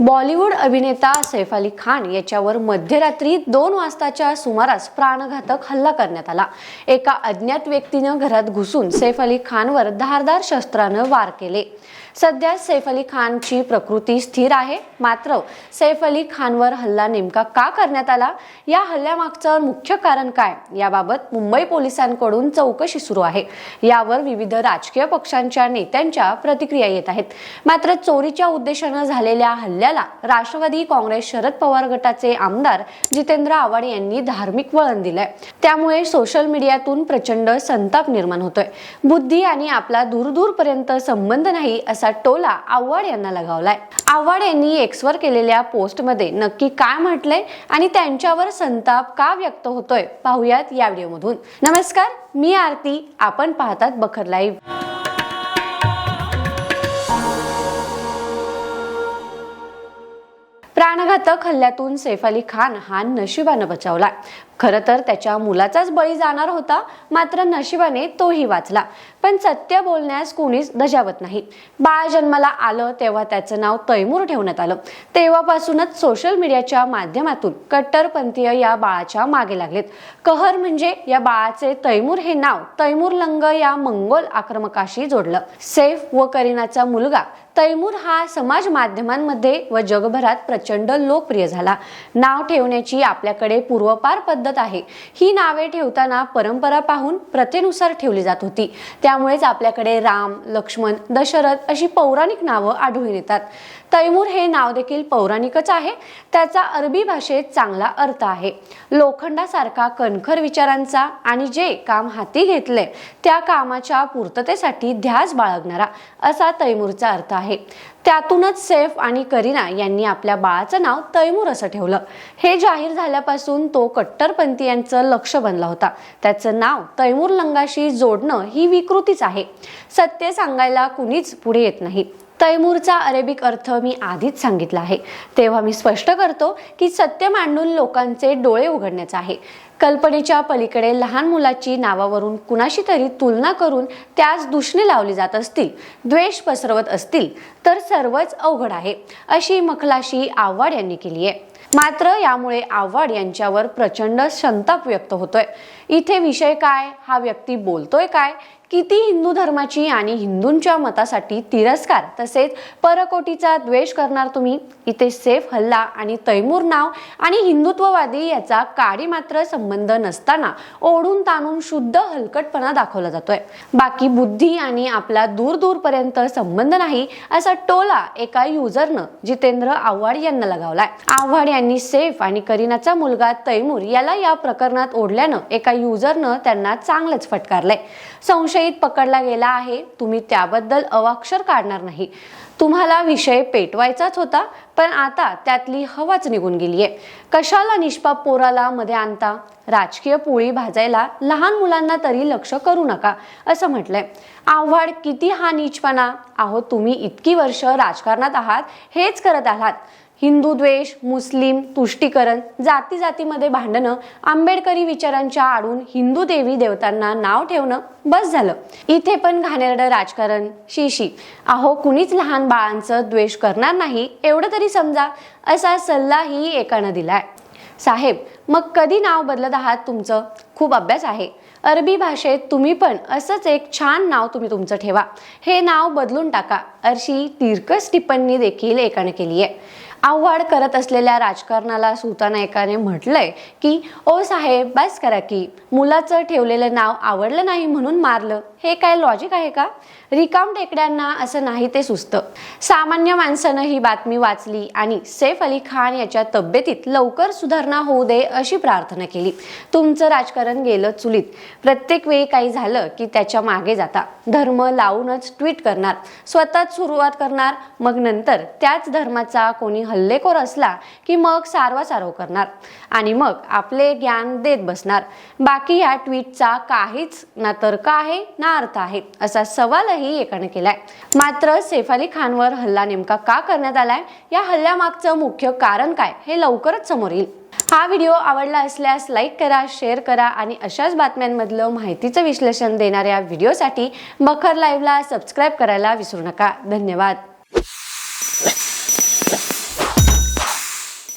बॉलिवूड अभिनेता सैफ अली खान याच्यावर मध्यरात्री दोन वाजताच्या सुमारास प्राणघातक हल्ला करण्यात आला. एका अज्ञात व्यक्तीनं घरात घुसून सैफ अली खानवर धारदार शस्त्रानं वार केले. सध्या सैफ अली खानची प्रकृती स्थिर आहे. मात्र सैफ अली खानवर हल्ला नेमका का करण्यात आला? या हल्ल्यामागचं मुख्य कारण काय? याबाबत मुंबई पोलिसांकडून चौकशी सुरू आहे. यावर विविध राजकीय पक्षांच्या नेत्यांच्या प्रतिक्रिया येत आहेत. मात्र चोरीच्या उद्देशानं झालेल्या हल्ल्या आपल्याला राष्ट्रवादी काँग्रेस शरद पवार गटाचे आमदार जितेंद्र आव्हाड यांनी धार्मिक वळण दिलंय. त्यामुळे सोशल मीडियातून प्रचंड संताप निर्माण होतोय. बुद्धी आणि आपला दूरदूरपर्यंत संबंध नाही असा टोला आव्हाड यांना लगावलाय. आव्हाड यांनी एक्सवर केलेल्या पोस्टमध्ये नक्की काय म्हटलंय आणि त्यांच्यावर संताप का व्यक्त होतोय पाहुयात या व्हिडिओमधून. नमस्कार मी आरती. आपण पाहतात बखर लाईव्ह. प्राणघातक हल्ल्यातून सैफ अली खान हा नशिबानं बचावला खरं तर त्याच्या मुलाचाच बळी जाणार होता मात्र नशिबाने तोही वाचला. पण सत्य बोलण्यास कोणीच दजावत नाही. बाळ जन्माला आलं तेव्हा त्याचं नाव तैमूर ठेवण्यात आलं. तेव्हापासूनच सोशल मीडियाच्या माध्यमातून कट्टरपंथीय या बाळाच्या मागे लागलेत. कहर म्हणजे या बाळाचे तैमूर हे नाव तैमूर लंग या मंगोल आक्रमकाशी जोडलं. सेफ व करीनाचा मुलगा तैमूर हा समाज माध्यमांमध्ये व जगभरात प्रचंड लोकप्रिय झाला. नाव ठेवण्याची आपल्याकडे पूर्वपार पद्धत आहे. ही नावे ठेवताना परंपरा पाहून प्रथेनुसार ठेवली जात होती. त्यामुळेच आपल्याकडे राम लक्ष्मण दशरथ अशी पौराणिक नावं आढळून येतात. तैमूर हे नाव देखील पौराणिकच आहे. त्याचा अरबी भाषेत चांगला अर्थ आहे. लोखंडासारखा कणखर विचारांचा आणि जे काम हाती घेतले त्या कामाच्या पूर्ततेसाठी ध्यास बाळगणारा असा तैमूरचा अर्थ आहे. त्यातूनच सैफ आणि करीना यांनी आपल्या बाळाचं नाव तैमूर असं ठेवलं. हे जाहीर झाल्यापासून तो कट्टर कट्टरपंथीयांचं लक्ष बनला होता. त्याचं नाव तैमूर लंगाशी जोडणं ही विकृतीच आहे. सत्य सांगायला कुणीच पुढे येत नाही. तैमूरचा अरेबिक अर्थ मी आधीच सांगितला आहे. तेव्हा मी स्पष्ट करतो की सत्य मांडून लोकांचे डोळे उघडण्याचं आहे. कल्पनेच्या पलीकडे लहान मुलाची नावावरून कुणाशी तरी तुलना करून त्याच दुष्णे लावली जात असतील द्वेष पसरवत असतील तर सर्वच अवघड आहे अशी मखलाशी आव्हाड यांनी केली आहे. मात्र यामुळे आव्हाड यांच्यावर प्रचंड संताप व्यक्त होतोय. इथे विषय काय? हा व्यक्ती बोलतोय काय? किती हिंदू धर्माची आणि हिंदूंच्या मतासाठी तिरस्कार तसेच परकोटीचा द्वेष करणार तुम्ही? इथे सेफ हल्ला आणि तैमूर नाव आणि हिंदुत्ववादी याचा काडी मात्र संबंध नसताना ओढून ताणून शुद्ध हलकटपणा दाखवला जातोय. बाकी बुद्धी आणि आपला दूर दूरपर्यंत संबंध नाही असा टोला एका युजरनं जितेंद्र आव्हाड यांना लगावलाय. आव्हाड यांनी सेफ आणि करीनाचा मुलगा तैमूर याला या प्रकरणात ओढल्यानं एका युजरनं त्यांना चांगलंच फटकारलंय. संशय संशयित पकडला गेला आहे. तुम्ही त्याबद्दल अवाक्षर काढणार नाही. तुम्हाला विषय पेटवायचाच होता पण आता त्यातली हवाच निघून गेलीये. कशाला निष्पाप पोराला मध्ये आणता? राजकीय पोळी भाजायला लहान मुलांना तरी लक्ष करू नका असं म्हटलंय. आव्हाड किती हा नीचपणा आहो तुम्ही इतकी वर्ष राजकारणात आहात हेच करत आहात. हिंदू द्वेष मुस्लिम तुष्टीकरण जाती जातीमध्ये भांडणं आंबेडकरी विचारांच्या आडून हिंदू देवी देवतांना नाव ठेवणं बस झालं. इथे पण घाणेरडं राजकारण शिशी. अहो कुणीच लहान बाळांचं द्वेष करणार नाही एवढं तरी समजा असा सल्लाही एकानं दिलाय. साहेब मग कधी नाव बदलत आहात तुमचं? खूप अभ्यास आहे. अरबी भाषेत तुम्ही पण असंच एक छान नाव तुम्ही तुमचं ठेवा. हे नाव बदलून टाका. अशी तिरकस टिप्पणी देखील एकानं केली आहे आव्हाड करत असलेल्या राजकारणाला सुतानायकाने म्हटलंय की ओ साहेब बस करा की. मुलाचं ठेवलेलं नाव आवडलं नाही म्हणून मारलं. हे काय लॉजिक आहे का? रिकाम टेकड्यांना असं नाही ते सुचतं. सामान्य माणसानं ही बातमी वाचली आणि सैफ अली खान याच्या तब्येतीत लवकर सुधारणा होऊ दे अशी प्रार्थना केली. तुमचं राजकारण गेलं चुलीत. प्रत्येक वेळी काही झालं की त्याच्यामागे जाता. धर्म लावूनच ट्विट करणार. स्वतःच सुरुवात करणार. मग नंतर त्याच धर्माचा कोणी हल्लेखोर असला की मग सारवासारव करणार. आणि मग आपले ज्ञान देत बसणार. बाकी या ट्विटचा काहीच ना तर्क आहे ना अर्थ आहे असा सवालही एकाने केलाय. मात्र सैफ अली खानवर हल्ला नेमका का करण्यात आलाय? या हल्ल्यामागचं मुख्य कारण काय? हे लवकरच समोर येईल. हा व्हिडिओ आवडला असल्यास लाईक करा शेअर करा आणि अशाच बातम्यांमधलं माहितीचं विश्लेषण देणाऱ्या व्हिडिओसाठी बखर लाईव्हला सबस्क्राईब करायला विसरू नका. धन्यवाद.